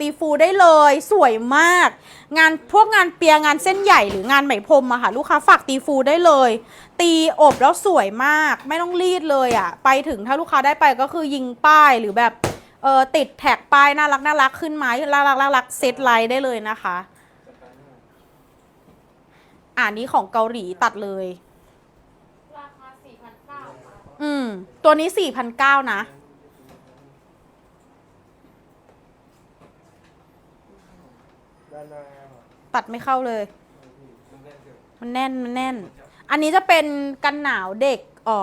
ตีฟูได้เลยสวยมาก งานพวกงานเปียงานเส้นใหญ่หรืองานไหมพรมอะค่ะลูกค้าฝากตีฟูได้เลย ตีอบแล้วสวยมาก ไม่ต้องรีดเลยอะไปถึงถ้าลูกค้าได้ไปก็คือยิงป้ายหรือแบบเออติดแท็กป้ายน่ารักน่ารักขึ้นมาน่ารักน่ารักเซตไลน์ได้เลยนะคะ อ่านี้ของเกาหลีตัดเลย ราคาสี่พันเก้าค่ะอืม ตัวนี้สี่พันเก้านะ ด้านหน้า ตัดไม่เข้าเลย มันแน่นมันแน่น อันนี้จะเป็นกันหนาวเด็กอ๋อ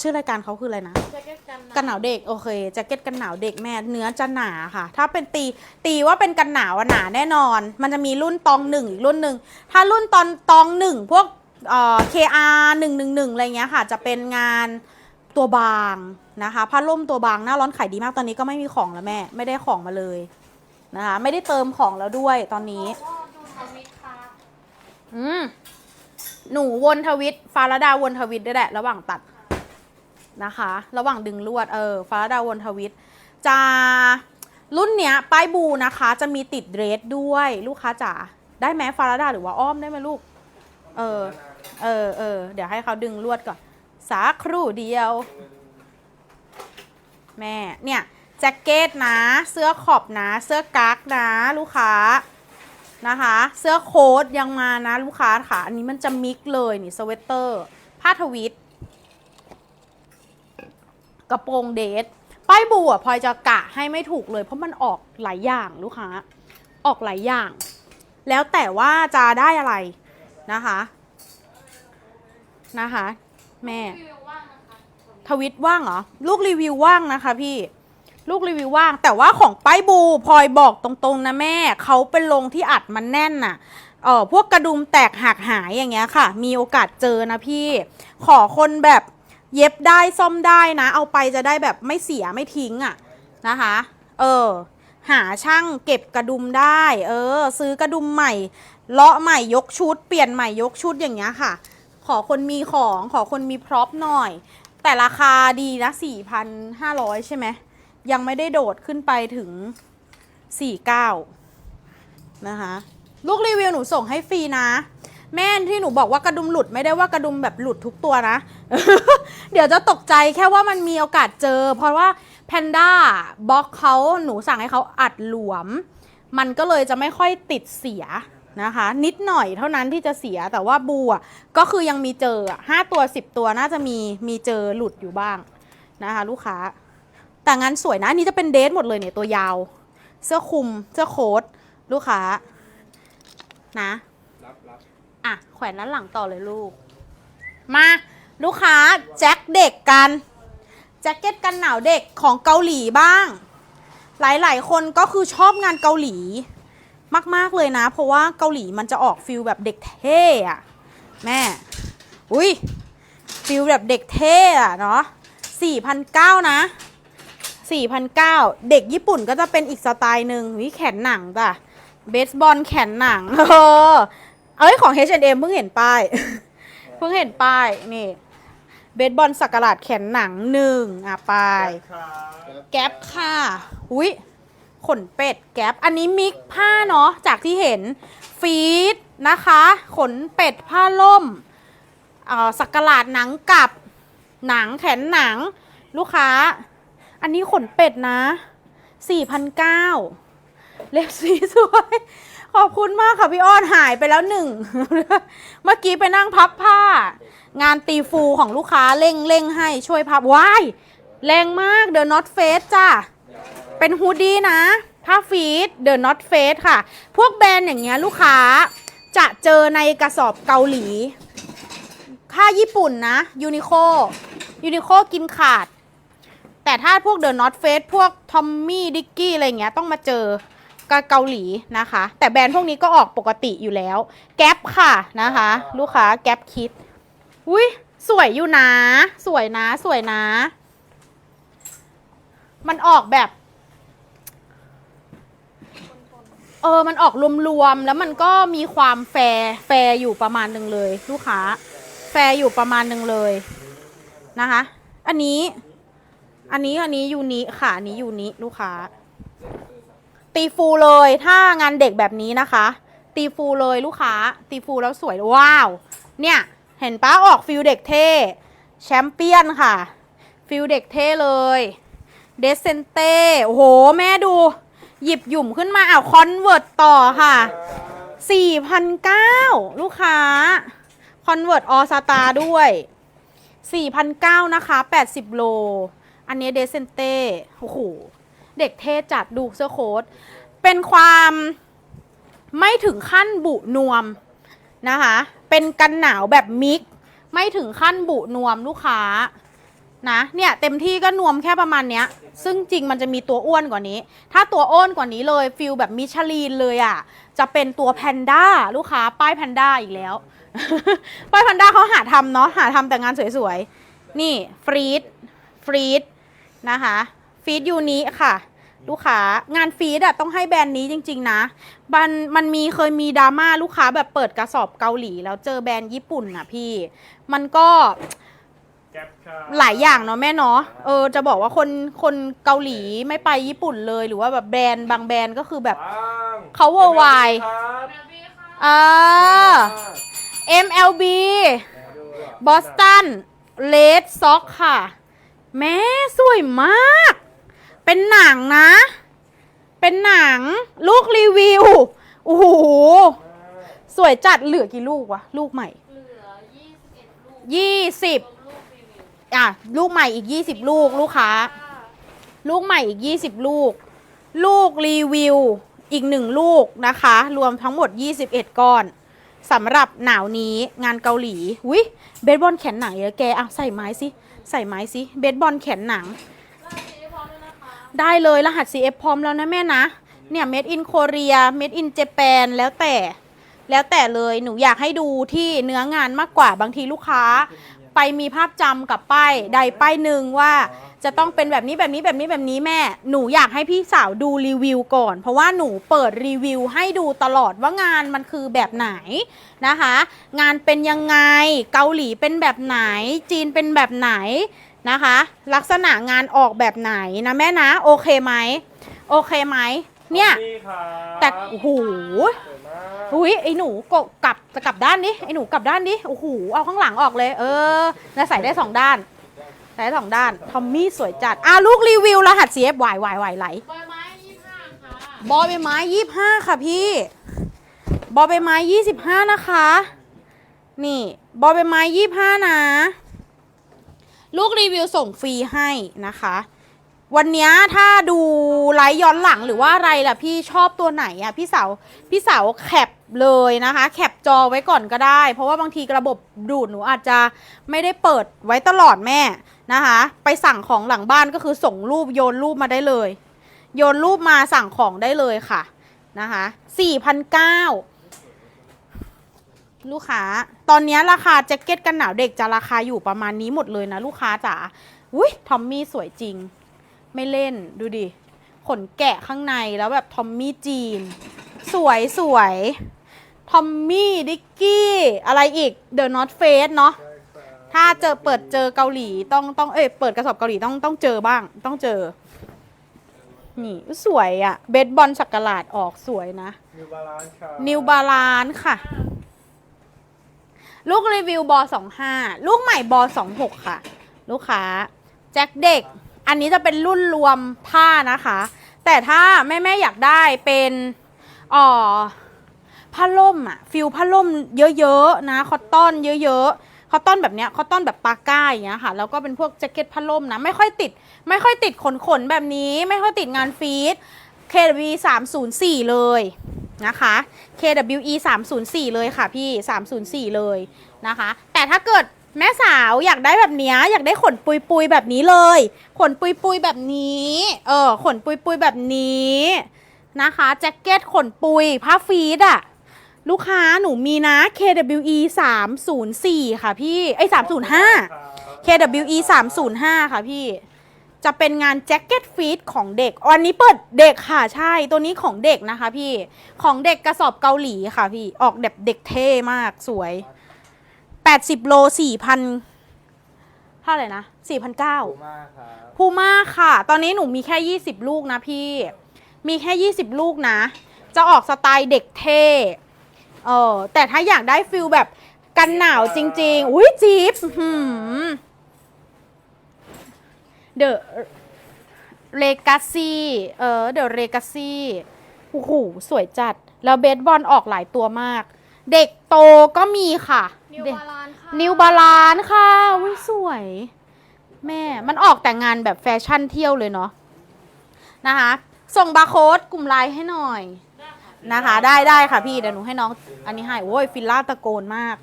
ชื่อรายการเขาคืออะไรนะ แจ็คเก็ตกันกันหนาวเด็กโอเคแจ็คเก็ตกันหนาวเด็กแม่เนื้อจะหนาค่ะ ถ้าเป็นตีตีว่าเป็นกันหนาวอะหนาแน่นอน มันจะมีรุ่นตองหนึ่งอีกรุ่นหนึ่งถ้ารุ่นตอนตองหนึ่งพวกเอ่อ KR หนึ่งหนึ่งหนึ่งอะไรเงี้ยค่ะ จะเป็นงานตัวบางนะคะผ้าล่มตัวบางหน้าร้อนขายดีมากตอนนี้ก็ไม่มีของแล้วแม่ ไม่ได้ของมาเลยนะคะไม่ได้เติมของแล้วด้วยตอนนี้ก็ดูทวิตค่ะ อืมหนูวนทวิตฟาราดาวนทวิตด้แหละ ระหว่างตัดนะคะ ระหว่างดึงลวดเออฟาราดาวนทวิตจะรุ่นเนี้ยป้ายบูนะคะ จะมีติดเดรสด้วยลูกค้าจ๋าได้ไหมฟาราดาหรือว่าอ้อมได้ไหมลูก เออ เออเออเดี๋ยวให้เขาดึงลวดก่อน สักครู่เดียว แม่เนี่ยแจ็คเก็ตนะ เสื้อขอบนะ เสื้อกั๊กนะ ลูกค้า นะคะ เสื้อโค้ทยังมานะลูกค้าค่ะ อันนี้มันจะมิกเลยนี่สเวตเตอร์ ผ้าทวิตกระโปรงเดทป้ายบูอะพลอยจะกะให้ไม่ถูกเลย เพราะมันออกหลายอย่างลูกค้า ออกหลายอย่าง แล้วแต่ว่าจะได้อะไรนะคะ นะคะ แม่รีวิวว่างนะคะทวิตว่างเหรอ ลูกรีวิวว่างนะคะพี่ ลูกรีวิวว่าง แต่ว่าของป้ายบูพลอยบอกตรงๆนะแม่ เขาเป็นลงที่อัดมันแน่นน่ะเออพวกกระดุมแตกหักหายอย่างเงี้ยค่ะ มีโอกาสเจอนะพี่ ขอคนแบบเย็บได้ซ่อมได้นะ เอาไปจะได้แบบไม่เสียไม่ทิ้งอะ่ะนะคะ เออ หาช่างเก็บกระดุมได้ เออ ซื้อกระดุมใหม่เลาะใหม่ยกชุด เปลี่ยนใหม่ยกชุดอย่างเงี้ยค่ะ ขอคนมีของขอคนมีพร็อพหน่อย แต่ราคาดีนะ4,500 ใช่ไหม ยังไม่ได้โดดขึ้นไปถึง 49 นะคะ ลูกรีวิวหนูส่งให้ฟรีนะ แม่ที่หนูบอกว่ากระดุมหลุดไม่ได้ว่ากระดุมแบบหลุดทุกตัวนะ เดี๋ยวจะตกใจแค่ว่ามันมีโอกาสเจอ เพราะว่าแพนด้าบล็อกเขาหนูสั่งให้เขาอัดหลวม มันก็เลยจะไม่ค่อยติดเสียนะคะ นิดหน่อยเท่านั้นที่จะเสียแต่ว่าบูอะก็คือยังมีเจออะห้าตัวสิบตัวน่าจะมีมีเจอหลุดอยู่บ้างนะคะ ลูกค้า แต่งานสวยนะอันนี้จะเป็นเดทหมดเลยเนี่ยตัวยาว เสื้อคลุมเสื้อโค้ทลูกค้านะรับรับอะแขวนด้านหลังต่อเลยลูก มาลูกค้าแจ็คเด็กกันแจ็คเก็ตกันหนาวเด็กของเกาหลีบ้าง หลายๆ คนก็คือชอบงานเกาหลี มากๆเลยนะ เพราะว่าเกาหลีมันจะออกฟิลแบบเด็กเท่อะแม่ อุ้ยฟิลแบบเด็กเท่อะเนาะ4,900นะ 4,900 เด็กญี่ปุ่นก็จะเป็นอีกสไตล์หนึ่งวิแขนหนังจ้ะเบสบอลแขนหนังเออเอ้ยของ H&M เพิ่งเห็นป้าย เพิ่งเห็นป้าย นี่ เบสบอลสักหลาดแขนหนังหนึ่งอะไปแก๊ปค่ะ อุ้ยขนเป็ดแก๊ปอันนี้มิกผ้าเนาะจากที่เห็นฟีดนะคะ ขนเป็ดผ้าล่มอ่อสักหลาดหนังกับหนังแขนหนังลูกค้า อันนี้ขนเป็ดนะ4,900เล็บสีสวย ขอบคุณมากค่ะพี่อ้อนหายไปแล้วหนึ่ง เมื่อกี้ไปนั่งพับผ้า งานตีฟูของลูกค้าเร่งเร่งให้ช่วยพับว้ายแรงมาก The Not Face จ้ะเป็นฮูดดี้นะผ้าฟีด The Not Face ค่ะ พวกแบรนด์อย่างเงี้ยลูกค้าจะเจอในกระสอบเกาหลี ค่าญี่ปุ่นนะยูนิโคยูนิโคกินขาด แต่ถ้าพวก The Not Face พวกทอมมี่ดิกกี้อะไรเงี้ยต้องมาเจอกับเกาหลีนะคะ แต่แบรนด์พวกนี้ก็ออกปกติอยู่แล้ว แก๊ปค่ะนะคะ ลูกค้าแก๊ปคิดอุ้ยสวยอยู่นะ สวยนะสวยนะ มันออกแบบเออ มันออกรวมๆ แล้วมันก็มีความแฟร์แฟร์อยู่ประมาณหนึ่งเลย ลูกค้า แฟร์อยู่ประมาณหนึ่งเลยนะคะ อันนี้ อันนี้อันนี้ยูนิค่ะอันนี้ยูนิลูกค้า ตีฟูเลยถ้างานเด็กแบบนี้นะคะ ตีฟูเลยลูกค้า ตีฟูแล้วสวยว้าว เนี่ย เห็นปะออกฟิลเด็กเท่แชมเปี้ยนค่ะ ฟิลเด็กเท่เลยเดซเซนเต้โอ้โห แม่ดู หยิบหยุ่มขึ้นมาอ้าวคอนเวิร์ตต่อค่ะ4,900ลูกค้าคอนเวิร์ตออสตาด้วย4,900นะคะ 80 โล อันนี้เดซเซนเต้โอ้โหเด็กเท่จัดดูเสื้อโค้ทเป็นความไม่ถึงขั้นบุนวมนะคะ เป็นกันหนาวแบบมิก ไม่ถึงขั้นบุนวมลูกค้านะเนี่ยเต็มที่ก็นวมแค่ประมาณเนี้ย ซึ่งจริงมันจะมีตัวอ้วนกว่านี้ ถ้าตัวอ้วนกว่านี้เลยฟิลแบบมิชลีนเลยอะ่ะ จะเป็นตัวแพนด้าลูกค้าป้ายแพนด้าอีกแล้ว ป้ายแพนด้าเขาหาทำเนาะหาทำแต่งานสวยๆ นี่ฟรีดฟรีด นะคะฟรีดยูนิค่ะ ลูกค้างานฟีดอะต้องให้แบรนด์นี้จริง ๆ นะมันมันมีเคยมีดราม่าลูกค้าแบบเปิดกระสอบเกาหลี แล้วเจอแบรนด์ญี่ปุ่นอะพี่ มันก็แก๊ปค่ะหลายอย่างเนาะแม่เนาะเออจะบอกว่าคนคนเกาหลีไม่ไปญี่ปุ่นเลยหรือว่าแบบแบรนด์บางแบรนด์ก็คือแบบบ้างเขา worldwide ครับนาบีค่ะอ่า MLB บอสตันเลดซ็อกค่ะ แม่สวยมาก เป็นหนังนะ เป็นหนัง ลูกรีวิว โอ้โห สวยจัดเหลือกี่ลูกวะ ลูกใหม่ เหลือ21ลูกยี่สิบลูกรีวิวอะ ลูกใหม่อีก20ลูกลูกค้า ลูกใหม่อีก20ลูก ลูกรีวิว อีกหนึ่งลูกนะคะ รวมทั้งหมด21ก้อนสำหรับหนาวนี้งานเกาหลีวิเบสบอลแขนหนังเยอะแกอะใส่ไม้สิ ใส่ไม้สิเบสบอลแขนหนังรหัสสีพอมแล้วนะคะได้เลยรหัส CF พร้อมแล้วนะแม่นะ เนี่ย made in Korea made in Japan แล้วแต่ แล้วแต่เลยหนูอยากให้ดูที่เนื้องานมากกว่าบางทีลูกค้า ไปมีภาพจำกับป้ายใดป้ายหนึ่งว่า จะต้องเป็นแบบนี้แบบนี้แบบนี้แบบนี้แม่ หนูอยากให้พี่สาวดูรีวิวก่อน เพราะว่าหนูเปิดรีวิวให้ดูตลอดว่างานมันคือแบบไหนนะคะ งานเป็นยังไงเกาหลีเป็นแบบไหน จีนเป็นแบบไหนนะคะ ลักษณะงานออกแบบไหนนะแม่นะโอเคไหมโอเคไหม เนี่ยนี่ครับแต่โอ้โหสวยมากอุ้ยไอ้หนูกบกลับจะกลับด้านนี้ไอ้หนูกลับด้านนี้โอ้โหเอาข้างหลังออกเลย เออแล้วใส่ได้สองด้านใส่ได้สองด้านทอมมี่สวยจัดอะลูกรีวิวรหัส CF วายวายวายไหลใบไม้25ค่ะบอใบไม้ยี่ห้าค่ะพี่บอใบไม้ยี่สิบห้านะคะ นี่บอใบไม้ยี่ห้านะ ลูกรีวิวส่งฟรีให้นะคะ วันนี้ถ้าดูไลฟ์ย้อนหลังหรือว่าอะไรล่ะพี่ชอบตัวไหนอะพี่สาวพี่สาวแคปเลยนะคะแคปจอไว้ก่อนก็ได้ เพราะว่าบางทีระบบดูดหนูอาจจะไม่ได้เปิดไว้ตลอดแม่นะคะ ไปสั่งของหลังบ้านก็คือส่งรูปโยนรูปมาได้เลย โยนรูปมาสั่งของได้เลยค่ะนะคะ4,900ลูกค้า ตอนนี้ราคาแจ็คเก็ตกันหนาวเด็กจะราคาอยู่ประมาณนี้หมดเลยนะลูกค้าจ๋าอุ้ยทอมมี่สวยจริง ไม่เล่นดูดิ ขนแกะข้างในแล้วแบบทอมมี่จีน สวยสวยทอมมี่ดิกกี้อะไรอีกเดอะนอตเฟสเนาะใช่ครับถ้าเจอเปิดเจอเกาหลีต้องต้องเอ้ยเปิดกระสอบเกาหลีต้องต้องเจอบ้าง ต้องเจอ นี่สวยอะ่ะเบสบอลสักกลาดออกสวยนะ นิวบาลานซ์ครับนิวบาลานค่ะ ลูกรีวิวบอสองห้าลูกใหม่บอสองหกค่ะ ลูกค้า แจ็คเด็ก อันนี้จะเป็นรุ่นรวมผ้านะคะ แต่ถ้าแม่แม่ๆอยากได้เป็นอ๋อผ้าล่มอะฟิลผ้าล่มเยอะๆนะคอตตอนเยอะๆคอตตอนแบบเนี้ยคอตตอนแบบปาก้าอย่างเงี้ยค่ะแล้วก็เป็นพวกแจ็คเก็ตผ้าล่มนะไม่ค่อยติด ไม่ค่อยติดขนขนๆแบบนี้ ไม่ค่อยติดงานฟีด KW 304เลยนะคะ KWE 304เลยค่ะพี่ 304เลยนะคะ แต่ถ้าเกิด แม่สาวอยากได้แบบนี้อยากได้ขนปุยปุยแบบนี้เลย ขนปุยปุยแบบนี้ เออ ขนปุยปุยแบบนี้นะคะแจ็คเก็ตขนปุยผ้าฟีดอะลูกค้าหนูมีนะ KWE 304 ค่ะพี่ไอ้305 KWE 305 ค่ะพี่ จะเป็นงานแจ็คเก็ตฟีดของเด็กวันนี้เปิดเด็กค่ะใช่ตัวนี้ของเด็กนะคะพี่ของเด็กกระสอบเกาหลีค่ะพี่ออกแบบเด็กเท่มากสวย 80 โล 4,000เท่าไหร่นะ4,900ขอบคุณมากครับ พูม่าค่ะ ตอนนี้หนูมีแค่ 20 ลูกนะพี่ มีแค่ 20 ลูกนะ จะออกสไตล์เด็กเท่ เออ แต่ถ้าอยากได้ฟิลแบบกันหนาวจริง ๆ อุ้ยจี๊บเดอะเลกาซี่เออ เดอะเลกาซี่โอ้โห สวยจัด แล้วเบสบอลออกหลายตัวมาก เด็กโตก็มีค่ะ นิวเด็กบาลานค่ะนิวบาลานค่ะอุ้ยสวย แม่ มันออกแต่งานแบบแฟชั่นเที่ยวเลยเนาะนะคะ ส่งบาร์โค้ดกลุ่มไลน์ให้หน่อยนะคะ ได้ได้ค่ะพี่เดี๋ยวหนูให้น้อง อันนี้ให้โอ้ยฟิลล่าตะโกนมาก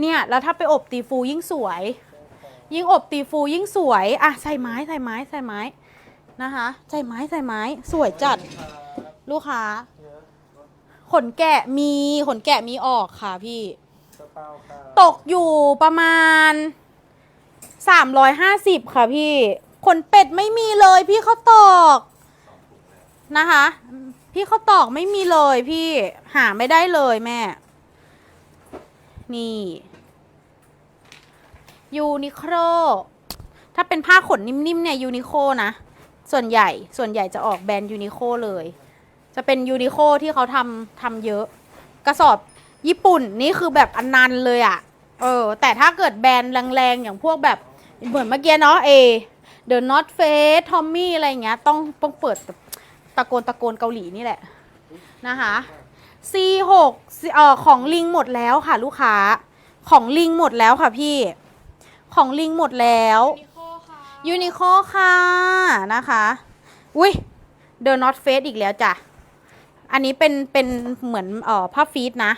เนี่ย แล้วถ้าไปอบตีฟูยิ่งสวย ยิ่งอบตีฟูยิ่งสวยอะใส่ไม้ใส่ไม้ใส่ไม้นะคะ ใส่ไม้ใส่ไม้สวยจัด ลูกค้า ขนแกะมีขนแกะมีออกค่ะพี่สเปาค่ะตกอยู่ประมาณ 350 ค่ะพี่ ขนเป็ดไม่มีเลยพี่เขาตอกนะคะ พี่เขาตอกไม่มีเลยพี่หาไม่ได้เลยแม่ นี่ ยูนิโคลถ้าเป็นผ้าขนนิ่มๆเนี่ยยูนิโคนะ ส่วนใหญ่ส่วนใหญ่จะออกแบรนด์ยูนิโคเลย จะเป็นยูนิโคที่เขาทำทำเยอะ กระสอบญี่ปุ่นนี่คือแบบอันนันเลยอะ่ะ เออ แต่ถ้าเกิดแบรนด์แรงๆ อย่างพวกแบบเหมือนเมื่อกี้เนาะเอ The North Face Tommy อะไรอย่างเงี้ย ต้องต้องเปิดแบบตะโกนตะโกนเกาหลีนี่แหละ นะคะ C6 เอ่อของลิงหมดแล้วค่ะ ลูกค้า ของลิงหมดแล้วค่ะพี่ ของลิงหมดแล้วนิโคค่ะยูนิโคค่ะ นะคะ อุ้ย The North Face อีกแล้วจ้ะ อันนี้เป็นเป็นเหมือนเอ่อผ้าฟีดนะ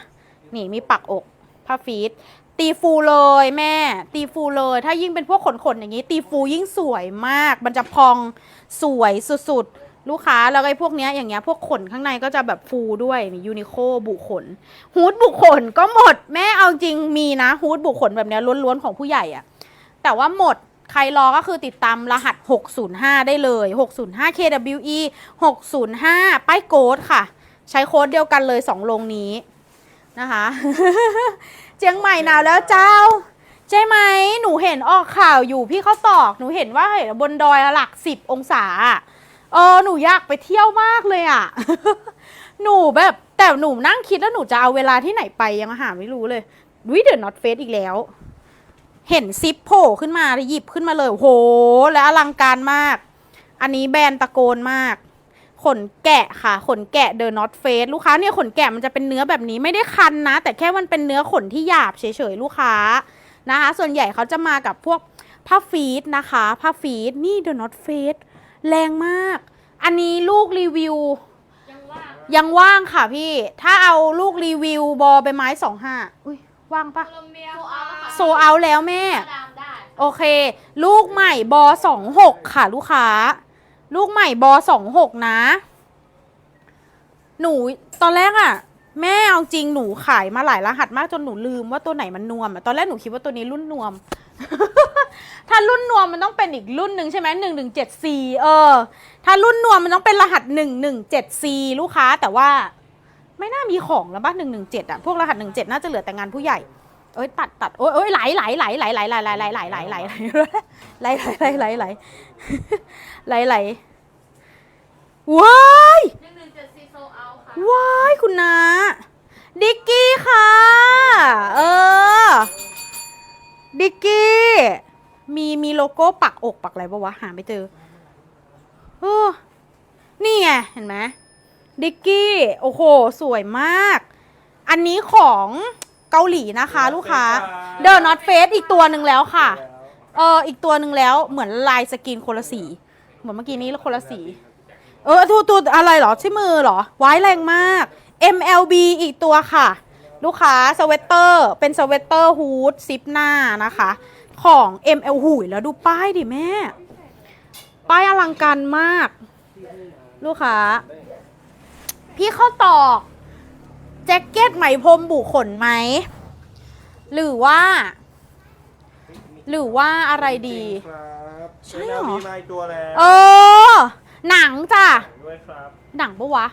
นี่มีปักอกผ้าฟีดตีฟูเลยแม่ ตีฟูเลย ถ้ายิ่งเป็นพวกขนๆอย่างนี้ ตีฟูยิ่งสวยมาก มันจะพองสวยสุดๆ ลูกค้าแล้วก็ไอ้พวกเนี้ยอย่างเงี้ยพวกขนข้างในก็จะแบบฟูด้วยนี่ยูนิโคบุขนฮูดบุขนก็หมดแม่เอาจริงมีนะฮูดบุขนแบบเนี้ยล้วนๆ ของผู้ใหญ่อะแต่ว่าหมดใครรอก็คือติดตามรหัส 605 ได้เลย 605 KWE 605 ป้ายโกดค่ะ ใช้โค้ดเดียวกันเลย2โรงนี้นะคะ เจียงใหม่หนาวแล้วเจ้า ใช่ไหมหนูเห็นออกข่าวอยู่พี่เขาตอก หนูเห็นว่าเห็นบนดอยหลักสิบองศาเออหนูอยากไปเที่ยวมากเลยอะ หนูแบบแต่หนูนั่งคิดแล้วหนูจะเอาเวลาที่ไหนไปยังหาไม่รู้เลยวิเดอร์นอตเฟสอีกแล้ว เห็นซิปโผล่ขึ้นมาหยิบขึ้นมาเลยโอ้โหและอลังการมาก อันนี้แบรนด์ตะโกนมาก ขนแกะค่ะ ขนแกะเดอะนอตเฟสลูกค้าเนี่ยขนแกะมันจะเป็นเนื้อแบบนี้ไม่ได้คันนะ แต่แค่มันเป็นเนื้อขนที่หยาบเฉยๆลูกค้านะคะ ส่วนใหญ่เขาจะมากับพวกผ้าฟีดนะคะผ้าฟีดนี่เดอะนอตเฟสแรงมาก อันนี้ลูกรีวิว ยังว่างยังว่างค่ะพี่ ถ้าเอาลูกรีวิวบอใบไม้สองห้าอุ้ยว่างปะโคลอมเบียค่ะโซเอาแล้วแม่ดามได้โอเค ลูกใหม่บอสองหกค่ะลูกค้า ลูกใหม่บอสองหกนะ หนูตอนแรกอะแม่เอาจริงหนูขายมาหลายรหัสมากจนหนูลืมว่าตัวไหนมันนวมอะตอนแรกหนูคิดว่าตัวนี้รุ่นนวม ถ้ารุ่นนวมมันต้องเป็นอีกรุ่นหนึ่งใช่ไหมหนึ่งหนึ่งเจ็ดซีเออ ถ้ารุ่นนวมมันต้องเป็นรหัสหนึ่งหนึ่งเจ็ดซีลูกค้า แต่ว่าไม่น่ามีของแล้วบ้านหนึ่งหนึ่งเจ็ดอะพวกรหัสหนึ่งเจ็ดน่าจะเหลือแต่งานผู้ใหญ่เอ้ยตัดตัดโอ้ยโอ้ยไหลไหลไหลไหลไหลไหลไหลไหลไหลไหลไหลไหลไหลไหลไหลไหล ไหลไหลไหลไหลไหลว้ายหนึ่งหนึ่งเจ็ดซีโซเอาค่ะว้ายคุณนาดิกกี้ค่ะ เออ ดิกกี้ มีมีโลโก้ปักอกปักอะไรปะวะ หาไม่เจอเออนี่ไง เห็นไหมดิกกี้ โอ้โห สวยมาก อันนี้ของเกาหลีนะคะ ลูกค้า เดอะนอตเฟสอีกตัวหนึ่งแล้วค่ะ เออ อีกตัวหนึ่งแล้วเหมือนลายสกินคนละสี เหมือนเมื่อกี้นี้แล้วคนละสี เออตัวตัวอะไรเหรอใช่มือเหรอไว้แรงมาก MLB อีกตัวค่ะ ลูกค้าสเวตเตอร์เป็นสเวตเตอร์ฮูดซิปหน้านะคะ ของ ML หุยแล้วดูป้ายดิแม่ ป้ายอลังการมาก ลูกค้า พี่เข้าตอกแจ็คเก็ตไหมพรมบุขนไหม หรือว่า หรือว่าอะไรดี ครับ ใช่เหรอ มีมาอีกตัวแล้วเออ หนังจ้ะ ด้วยครับหนังปะวะ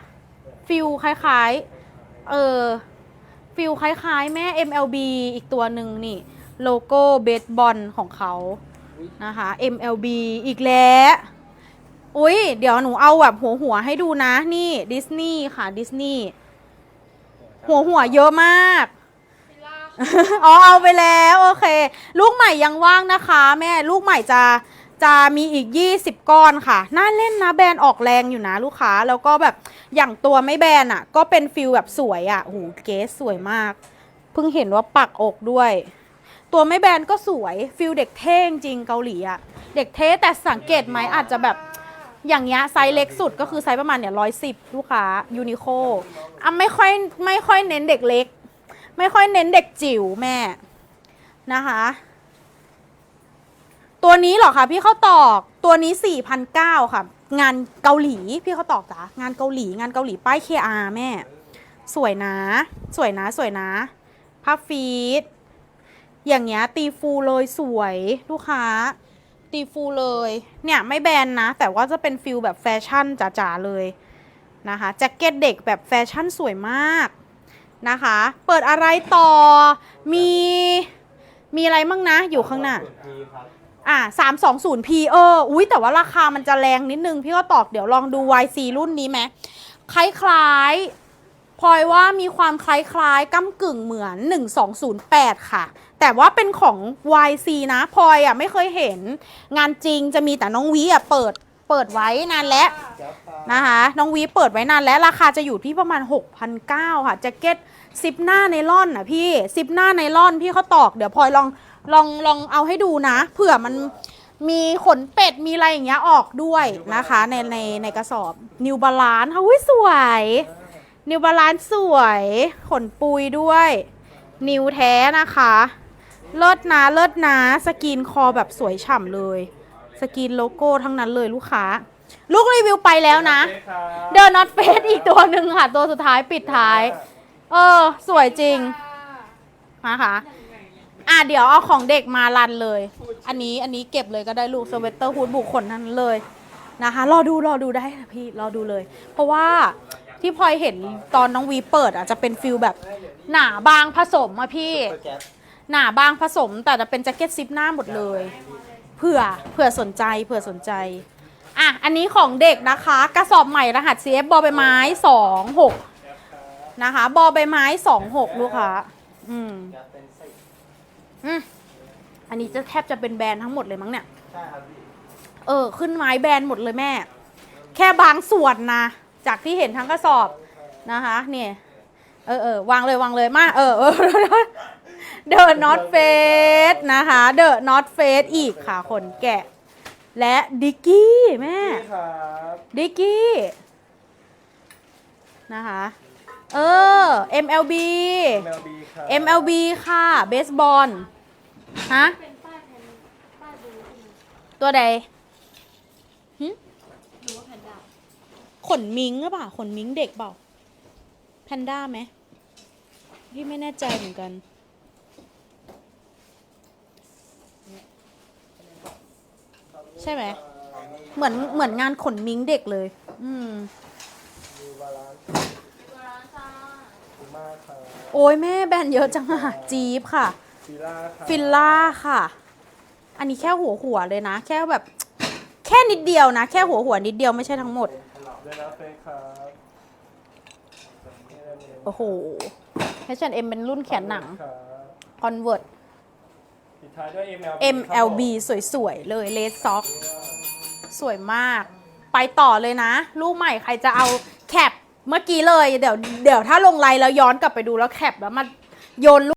ฟิลคล้ายๆ เออ ฟิลคล้ายๆ แม่ MLB อีกตัวหนึ่งนี่ โลโก้เบสบอลของเขานะคะ MLB อีกแล้ว อุ้ยเดี๋ยวหนูเอาแบบหัวหัวๆให้ดูนะนี่ดิสนีย์ค่ะดิสนีย์หัวหัวๆเยอะมากฟิล่าอ๋อเอาไปแล้ว โอเค ลูกใหม่ยังว่างนะคะ แม่ลูกใหม่จะ จะมีอีก 20 ก้อนค่ะ น่าเล่นนะแบรนด์ออกแรงอยู่นะลูกค้า แล้วก็แบบอย่างตัวไม่แบรนด์อะ ก็เป็นฟิลแบบสวยอะโอ้โหเกสสวยมาก เพิ่งเห็นว่าปักอกด้วย ตัวไม่แบรนด์ก็สวยฟิลเด็กเท่จริงเกาหลีอะ เด็กเท่แต่สังเกตไหมอาจจะแบบอย่างเงี้ยไซส์เล็กสุดก็คือไซส์ประมาณเนี่ยร้อยสิบลูกค้ายูนิโคอะไม่ค่อยไม่ค่อยเน้นเด็กเล็ก ไม่ค่อยเน้นเด็กจิ๋วแม่นะคะ ตัวนี้เหรอคะพี่เขาตอกตัวนี้4,900ค่ะ งานเกาหลีพี่เขาตอกจ้ะงานเกาหลีงานเกาหลีป้าย KR แม่ สวยนะ สวยนะสวยนะผ้าฟีดอย่างเงี้ยตีฟูเลยสวยลูกค้า ตีฟูเลยเนี่ยไม่แบนนะ แต่ว่าจะเป็นฟิลแบบแฟชั่นจ๋าๆเลยนะคะแจ็คเก็ตเด็กแบบแฟชั่นสวยมากนะคะ เปิดอะไรต่อมีมีอะไรมั่งนะอยู่ข้างหน้า อะ320 P เออ อุ้ยแต่ว่าราคามันจะแรงนิดนึง พี่ก็ตอกเดี๋ยวลองดู YC รุ่นนี้ไหมคล้ายๆพลอยว่ามีความคล้ายๆก้ากึ่งเหมือน 1208 ค่ะ แต่ว่าเป็นของ YC นะพลอยอะไม่เคยเห็นงานจริงจะมีแต่น้องวีอะเปิดเปิดไว้นานแล้วนะคะน้องวีเปิดไว้นานแล้วราคาจะอยู่ที่ประมาณ 6,900 ค่ะแจ็คเก็ตซิปหน้าไนล่อนอะพี่ซิปหน้าไนล่อนพี่เขาตอกเดี๋ยวพลอยลอง ลองลองเอาให้ดูนะ เผื่อมันมีขนเป็ดมีอะไรอย่างเงี้ยออกด้วยนะคะ ในในในกระสอบนิวบาลานค่ะอุ้ยสวย นิวบาลานสวย ขนปุยด้วย นิวแท้นะคะ เลิศนะเลิศนะสกรีนคอแบบสวยฉ่ำเลย สกรีนโลโก้ทั้งนั้นเลยลูกค้า ลูกรีวิวไปแล้วนะ เดินนอตเฟสอีกตัวหนึ่งค่ะ ตัวสุดท้ายปิดท้าย เออ สวยจริงนะคะ อะเดี๋ยวเอาของเด็กมารันเลย อันนี้อันนี้เก็บเลยก็ได้ลูกสเวตเตอร์ฮูดบุคคลนั้นเลยนะคะรอดูรอดูได้ค่ะพี่รอดูเลย เพราะว่าที่พลอยเห็นตอนน้องวีเปิดอะจะเป็นฟิลแบบหนาบางผสมอะพี่ หนาบางผสมแต่จะเป็นแจ็คเก็ตซิปหน้าหมดเลย เผื่อเผื่อสนใจเผื่อสนใจอะอันนี้ของเด็กนะคะ กระสอบใหม่รหัส CF บอใบไม้สองหกนะคะบอใบไม้สองหกลูกค้าอืม อืมอันนี้จะแทบจะเป็นแบรนด์ทั้งหมดเลยมั้งเนี่ยเออ ขึ้นไม้แบรนด์หมดเลยแม่ แค่บางส่วนนะ จากที่เห็นทั้งกระสอบนะคะเนี่ยเออเออวางเลยวางเลยมา เออเออเดอะน็อตเฟสนะคะเดอะน็อตเฟสอีกค่ะขนแกะ และดิกกี้แม่ครับดิกกี้ นะคะ เออ MLB MLB ครับ MLB ค่ะเบสบอล ฮะเป็นป้ายแผ่นป้ายบูตัวใดหรือว่าแผ่นดาบขนมิงหรือเปล่าขนมิงเด็กเปล่าแพนด้าไหมพี่ไม่แน่ใจเหมือนกัน ใช่ไหมเหมือนเหมือนงานขนมิงเด็กเลย อืมมีบาลานซ์เวลาจ้ามาครับโอ้ยแม่แบนเยอะจังอะจี๊ปค่ะ ฟิล่าครับฟิลล่าค่ะ อันนี้แค่หัวหัวๆเลยนะ แค่แบบ แค่นิดเดียวนะ แค่หัวหัวๆนิดเดียวไม่ใช่ทั้งหมดเดนนัทเฟสครับโอ้โห H&M เป็นรุ่นแขนหนังครับ Convert ปิดท้ายด้วย MLB ครับ MLB สวยๆ เลยเลสซ็อกสวยมาก ไปต่อเลยนะ ลูกใหม่ใครจะเอาแคปเมื่อกี้เลย เดี๋ยวเดี๋ยวถ้าลงไลน์แล้วย้อนกลับไปดูแล้วแคปแล้วมาโยน